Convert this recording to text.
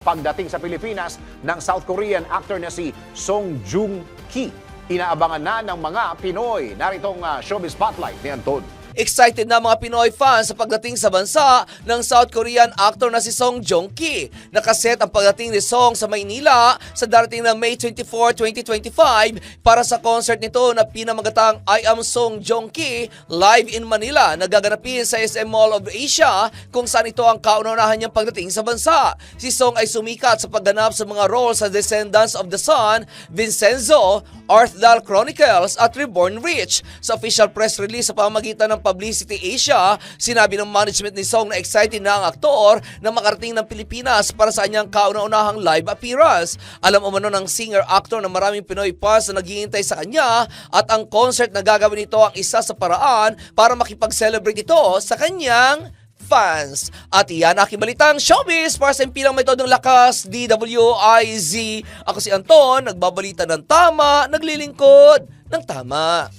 Pagdating sa Pilipinas ng South Korean actor na si Song Joong Ki. Inaabangan na ng mga Pinoy. Naritong ah, showbiz spotlight ni Anton. Excited na mga Pinoy fans sa pagdating sa bansa ng South Korean actor na si Song Joong Ki. Nakaset ang pagdating ni Song sa Maynila sa darating na May 24, 2025 para sa concert nito na pinamagatang I Am Song Joong Ki live in Manila na gaganapin sa SM Mall of Asia kung saan ito ang kauna-unahan niyang pagdating sa bansa. Si Song ay sumikat sa pagganap sa mga role sa Descendants of the Sun, Vincenzo, Arthdal Chronicles at Reborn Rich. Sa official press release sa pamamagitan ng Publicity Asia, sinabi ng management ni Song na excited na ang aktor na makarating ng Pilipinas para sa kanyang kauna-unahang live appearance. Alam umano ng singer-actor na maraming Pinoy fans na naghihintay sa kanya at ang concert na gagawin nito ang isa sa paraan para makipag-celebrate ito sa kanyang fans. At iyan aking balitang showbiz para sa impilang may todong lakas, DWIZ. Ako si Anton, nagbabalita ng tama, naglilingkod ng tama.